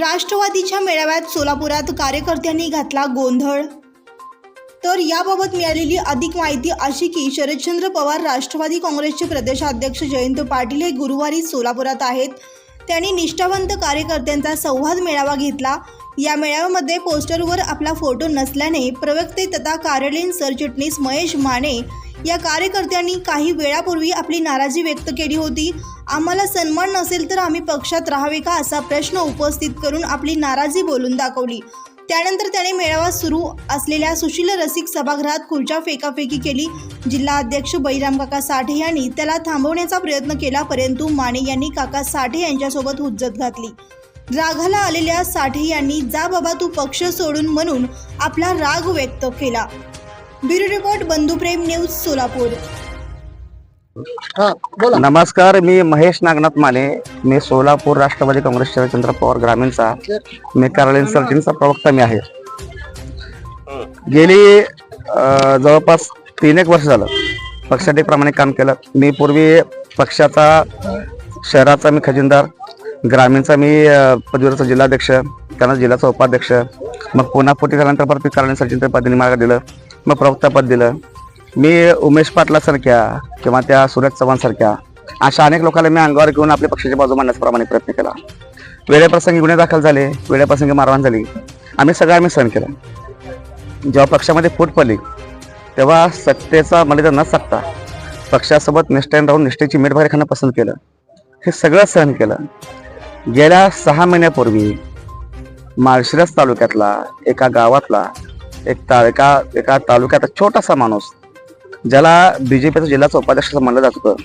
राष्ट्रवादीच्या मेळाव्यात सोलापुरात कार्यकर्त्यांनी घातला गोंधळ. तर याबाबत मिळालेली अधिक माहिती अशी की शरदचंद्र पवार राष्ट्रवादी काँग्रेसचे प्रदेशाध्यक्ष जयंत पाटील हे गुरुवारी सोलापुरात आहेत. त्यांनी निष्ठावंत कार्यकर्त्यांचा संवाद मेळावा घेतला. या मेळाव्यामध्ये पोस्टरवर आपला फोटो नसल्याने प्रवक्ते तथा कार्यालयीन सरचिटणीस महेश माने या कार्यकर्त्यांनी काही वेळापूर्वी आपली नाराजी व्यक्त केली होती. आम्हाला सन्मान नसेल तर आम्ही पक्षात राहावे का असा प्रश्न उपस्थित करून आपली नाराजी बोलून दाखवली. त्यानंतर त्याने मेळावा सुरू असलेल्या सुशील रसिक सभागृहात खुर्च्या फेकाफेकी केली. जिल्हा अध्यक्ष बैराम काका साठे यांनी त्याला थांबवण्याचा प्रयत्न केला परंतु माने यांनी काका साठे यांच्यासोबत हुज्जत घातली. रागाला आलेल्या साठे यांनी जा बाबा तू पक्ष सोडून म्हणून आपला राग व्यक्त केला. Bureau report Bandhuprem news Solapur. हा बोला. नमस्कार मी महेश नागनाथ माने. मी सोलापूर राष्ट्रवादी काँग्रेस शरदचंद्र पवार ग्रामीणचा. मी कार्यालयीन सरचिंचा प्रवक्ता मी आहे. गेली जवळपास तीन एक वर्ष झालं. पक्षासाठी प्रामाणिक काम केलं. मी पूर्वी पक्षाचा शहराचा मी खजिनदार. ग्रामीणचा मी अं, पदवीचा जिल्हाध्यक्ष त्यानंतर जिल्ह्याचा उपाध्यक्ष मग पुन्हा पोटी झाल्यानंतर परत मी सचिन सरचिंत्र पदाने मार्ग दिलं मग प्रवक्ता पद दिलं. मी उमेश पाटलासारख्या किंवा त्या सुरज चव्हाणसारख्या अशा अनेक लोकांना मी अंगावर घेऊन आपल्या पक्षाची बाजू मांडण्याचा प्रामाणिक प्रयत्न केला. वेळेप्रसंगी गुन्हे दाखल झाले वेळेप्रसंगी मारहाण झाली. आम्ही सगळं आम्ही सहन केलं. जेव्हा पक्षामध्ये फूट पडली तेव्हा सत्तेचा मर्यादा न साधता पक्षासोबत निष्ठेन राहून निष्ठेची मीठ खाणं पसंत केलं. हे सगळं सहन केलं. गेल्या सहा महिन्यापूर्वी माळशिरस तालुक्यातला एका गावातला एक ता एका एका तालुक्यात छोटासा माणूस ज्याला बीजेपीचा जिल्ह्याचा उपाध्यक्ष असं म्हणलं जात होतं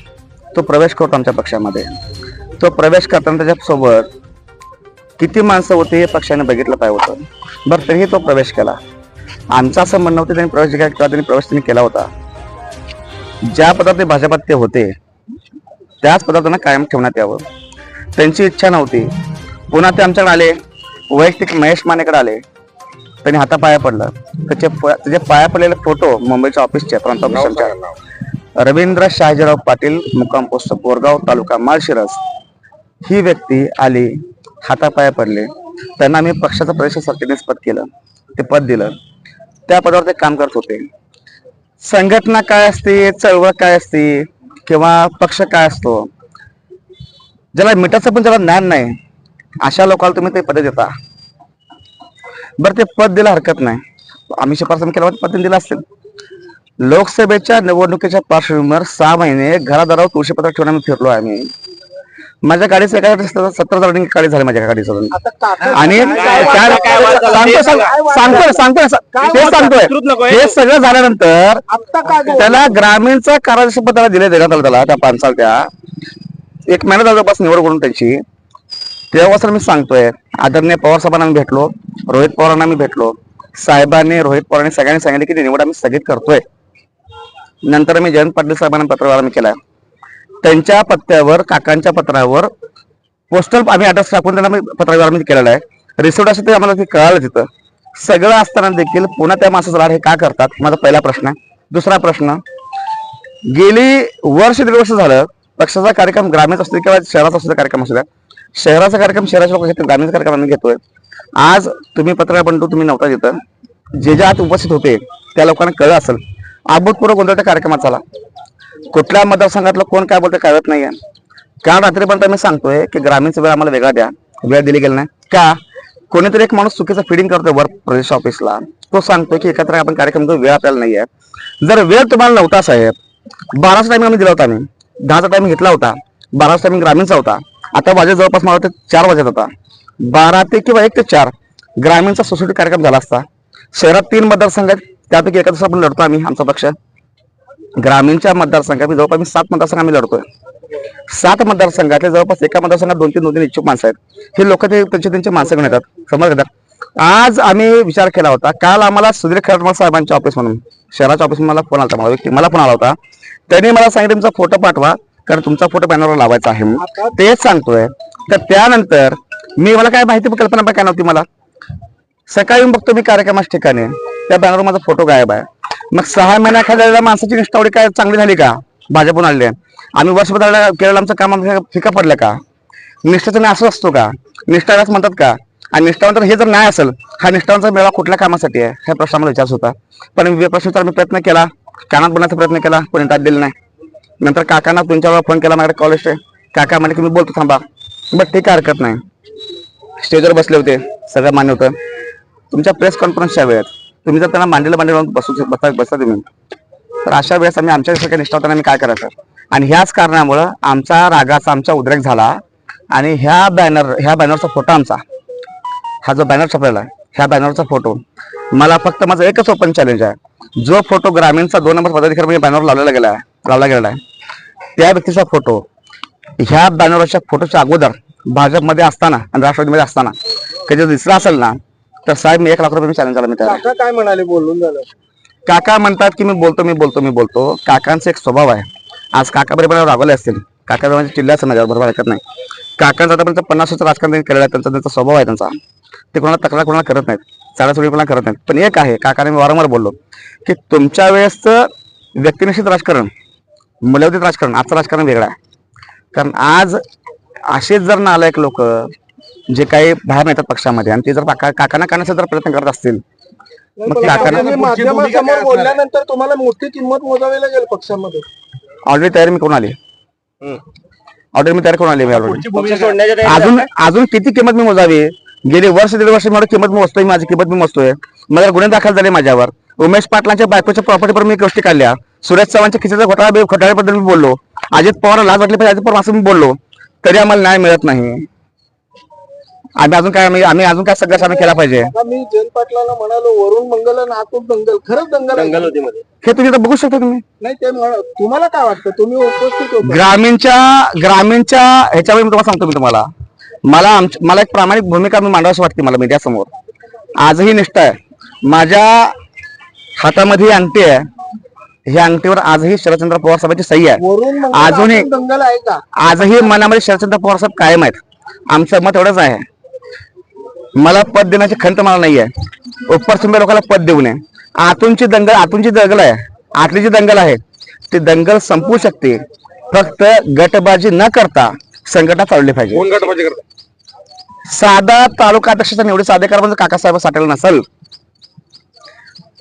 तो प्रवेश करतो आमच्या पक्षामध्ये. तो प्रवेश करताना त्याच्यासोबत किती माणसं होती हे पक्षाने बघितलं पाहिजे होतं. बरं तरीही तो प्रवेश केला. आमचं असं म्हणणं होतं त्यांनी प्रवेश केला किंवा त्यांनी प्रवेश त्यांनी केला होता. ज्या पदार्थ भाजपात ते होते त्याच पदार्थांना कायम ठेवण्यात यावं. त्यांची इच्छा नव्हती. पुन्हा ते आमच्याकडे आले. वैयक्तिक महेश मानेकडे आले. त्यांनी हातापाया पडलं. त्याचे त्याचे पाया पडलेले फोटो मुंबईच्या ऑफिसचे प्रांत ऑफिसच्या रवींद्र शहाजीराव पाटील मुक्काम पोस्ट बोरगाव तालुका माळशिरस. ही व्यक्ती आली हातापाया पडले. त्यांना मी पक्षाचं प्रदेश सरकारनेच पद केलं. ते पद दिलं. त्या पदावर ते काम करत होते. संघटना काय असते चळवळ काय असते किंवा पक्ष काय असतो ज्याला मिठाचं पण ज्याला ज्ञान नाही अशा लोकांना तुम्ही ते पद देता. बरं ते पद दिलं हरकत नाही. आम्ही शिफारस केल्यावर पद दिलं असेल लोकसभेच्या निवडणुकीच्या पार्श्वभूमीवर सहा महिने घरादारावर तुळशीपत्र ठेवून आम्ही फिरलो आम्ही. माझ्या गाडीचं एका सत्तर हजार गाडी झाली माझ्या गाडीचं आणि सांगतोय सांग- सांगतोय सांगतोय ते सांगतोय हे सगळं झाल्यानंतर? त्याला ग्रामीणचा पद त्याला दिले देण्यात आलं त्याला त्या पानसाल त्या एक महिना जवळपास निवड करून त्यांची तेव्हा मी सांगतोय आदरणीय पवार साहेबांना आम्ही भेटलो रोहित पवारांना आम्ही भेटलो साहेबांनी रोहित पवारांनी सगळ्यांनी सांगितलं की निवड आम्ही स्थगित करतोय. नंतर मी जयंत पाटील साहेबांना पत्रव्यवहार आम्ही केला. त्यांच्या पत्त्यावर काकांच्या पत्रावर पोस्टल आम्ही ऍड्रेस टाकून त्यांना पत्रव्यवहार आम्ही केलेला आहे. रिसिप्ट असं ते आम्हाला ते कळालं तिथं. सगळं असताना देखील पुन्हा त्या माणसाचं लाड हे का करतात? माझा पहिला प्रश्न. आहे दुसरा प्रश्न. गेली वर्ष दीड वर्ष झालं पक्षाचा कार्यक्रम ग्रामीण असतो किंवा शहराचा असतो कार्यक्रम असू द्या शहराचा कार्यक्रम शहराच्या लोक घेतात ग्रामीण कार्यक्रम आम्ही घेतोय. आज तुम्ही पत्रकार बनतो तुम्ही नव्हता तिथं. जे जे आत उपस्थित होते त्या लोकांना कळलं असेल अभूतपूर्व गोंधळ त्या कार्यक्रमात झाला कुठल्या मतदारसंघातलं कोण काय बोलतं कळत नाहीये. कारण रात्रीपर्यंत मी सांगतोय की ग्रामीणचा वेळ आम्हाला वेगळा द्या. वेळ दिली गेली नाही. का? कोणीतरी एक माणूस चुकीचं फिडिंग करतोय वर प्रदेश ऑफिसला तो सांगतोय की एकत्र आपण कार्यक्रम वेळ आपल्याला नाहीये. जर वेळ तुम्हाला नव्हता साहेब बाराचा टायमिंग आम्ही दिला होता आम्ही. दहाचा टायमिंग घेतला होता. बाराचा टायमिंग ग्रामीणचा होता. आता वाजे जवळपास मला वाटतं चार वाजत होता. बारा ते किंवा एक ते चार ग्रामीणचा सोसायटी कार्यक्रम झाला असता. शहरात तीन मतदारसंघ आहेत त्यापैकी एका दिवसा आपण लढतो आम्ही आमचा पक्ष. ग्रामीणच्या मतदारसंघात मी जवळपास आम्ही सात मतदारसंघ आम्ही लढतोय. सात मतदारसंघातले जवळपास एका मतदारसंघात दोन तीन दोन तीन इच्छुक माणसं आहेत. हे लोक ते त्यांचे त्यांचे माणसं घेऊन येतात. समज घेतात आज आम्ही विचार केला होता काल आम्हाला सुधीर खरडमल साहेबांच्या ऑफिस म्हणून शहराच्या ऑफिस मला फोन आला मला व्यक्ती मला फोन आला होता. त्यांनी मला सांगितलं तुमचा फोटो पाठवा कारण तुमचा फोटो बॅनरवर लावायचा आहे. तेच सांगतोय. तर त्यानंतर मी मला काय माहिती कल्पना पण काय नव्हती मला. सकाळी बघतो मी कार्यक्रमाच्या ठिकाणी. त्या बॅनरवर माझा फोटो गायब आहे. मग सहा महिन्याखाली माणसाची निष्ठावडी काय चांगली झाली का? भाजपून आणले आम्ही वर्षभर केलेलं आमचं काम फिका पडलं का? निष्ठाचं असं असतो का? निष्ठाच म्हणतात का? आणि निष्ठावंत हे जर नाही असेल हा निष्ठावंतचा मेळा कुठल्या कामासाठी आहे? हा प्रश्न आम्हाला विचारत होता. पण प्रश्न प्रश्नाचा मी प्रयत्न केला. कानात बोलण्याचा प्रयत्न केला कोणी दाद दिला नाही. नंतर काकांना तुमच्यावर फोन केला माझ्या कॉलेज काका म्हणे की मी बोलतो थांबा. बट ठीक आहे हरकत नाही. स्टेजवर बसले होते. सगळं मान्य होतं. तुमच्या प्रेस कॉन्फरन्सच्या वेळेत तुम्ही जर त्यांना मांडीला मांडीला बसू बसा बसा तुम्ही. तर अशा वेळेस आम्ही आमच्या सगळ्या निष्ठावताना आम्ही काय करायचं? आणि ह्याच कारणामुळं आमचा रागाचा आमचा उद्रेक झाला. आणि ह्या बॅनर ह्या बॅनरचा फोटो आमचा. हा जो बॅनर छापलेला आहे ह्या बॅनरचा फोटो मला फक्त माझं एकच ओपन चॅलेंज आहे. जो फोटो ग्रामीणचा दोन नंबर पदाधिकारी म्हणजे बॅनर लावलेला गेला आहे लावला गेलेला आहे त्या व्यक्तीचा फोटो ह्या बॅनरच्या फोटोच्या अगोदर भाजपमध्ये असताना आणि राष्ट्रवादीमध्ये असताना कधी जर दिसला असेल ना तर साहेब मी एक लाख रुपये चॅलेंज झाला मी. काका काय म्हणाले बोलून झालं? काका म्हणतात की मी बोलतो मी बोलतो मी बोलतो. काकांचा एक स्वभाव आहे. आज काका बरोबर रागवले असतील. काका म्हणजे चिल्ल्या असं माझ्यावर बरोबर ऐकत नाही. काकांचा आतापर्यंत पन्नास वर्ष राजकारण केलेलं आहे त्यांचा त्यांचा स्वभाव आहे त्यांचा. ते कोणाला तक्रार कोणाला करत नाहीत. चाळाचोळी कोणाला करत नाहीत. पण एक आहे काकाने मी वारंवार बोललो की तुमच्या वेळेसचं व्यक्तिनिष्ठ राजकारण मूल्यवधित राजकारण आजचं राजकारण वेगळं आहे. कारण आज असेच जर नालायक लोक जे काही बाहेर येतात पक्षामध्ये आणि ते जर काका काकांना करण्याचा जर प्रयत्न करत असतील मग काकांना? बोलल्यानंतर तुम्हाला मोठी किंमत मोजावी लागेल पक्षामध्ये. ऑलरेडी तयारी मी करून आली. ऑलरेडी मी तयारी करून आली मी ऑलरेडी? अजून अजून किती किंमत मी मोजावी? गेली वर्ष दीड वर्ष मला किंमत मी मोजतोय माझी किंमत मी मोजतोय. मला गुन्हे दाखल झाले माझ्यावर. उमेश पाटलांच्या बायकोच्या प्रॉपर्टीवर मी गोष्टी काढल्या. सुरेश चव्हाणच्या खिचेचा घोटाळा घोटाळ्याबद्दल मी बोललो. अजित पवार लाज वाटली पाहिजे अजित पवार असं मी बोललो. तरी आम्हाला न्याय मिळत नाही. आम्ही अजून काय आम्ही आम्ही अजून काय सगळं आम्ही केला पाहिजे? आता मी जयंत पाटलांना म्हणालो वरुण मंगल आणि आतून दंगल. खरंच दंगल आहे. दंगल होती मध्ये हे तुम्ही आता बघू शकता तुम्ही. नाही ते म्हण- तुम्हाला काय वाटतं? तुम्ही उपस्थित होता. ग्रामीणच्या ग्रामीणच्या ह्याच्यावर मी तुम्हाला सांगतो मी तुम्हाला. मला आमच- मला एक प्रामाणिक भूमिका मी मांडावीशी वाटते मला मीडिया समोर आजही निष्ठा आहे. माझ्या हातामध्ये ही अंगठी आहे. ह्या अंगठीवर आजही शरदचंद्र पवार साहेबांची सही आहे. वरुण मंगल अजूनही- आतून दंगल आहे का? आजही मनामध्ये शरदचंद्र पवार साहेब कायम आहेत. आमचं मत एवढंच आहे. मला पद देण्याची खंत मला नाही आहे उपरसुंबे लोकांना पद देऊ नये आतूनची दंगल आतूनची दंगल आहे. आतली जी दंगल आहे. ती दंगल संपू शकते. फक्त गटबाजी न करता संघटना चालली पाहिजे. कोण गटबाजी करतात साधा तालुका अध्यक्षाचा निवडीचा अधिकार म्हणजे काकासाहेब साठेल नसेल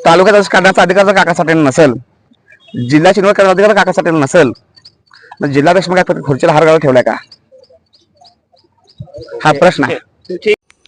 तालुका अध्यक्ष काढण्याचा अधिकार जर काका साठेल नसेल जिल्ह्याची निवड करण्याचा अधिकार काका साठेल नसेल तर जिल्हाध्यक्ष मग काय खुर्चीला हार ठेवलाय का? हा प्रश्न आहे.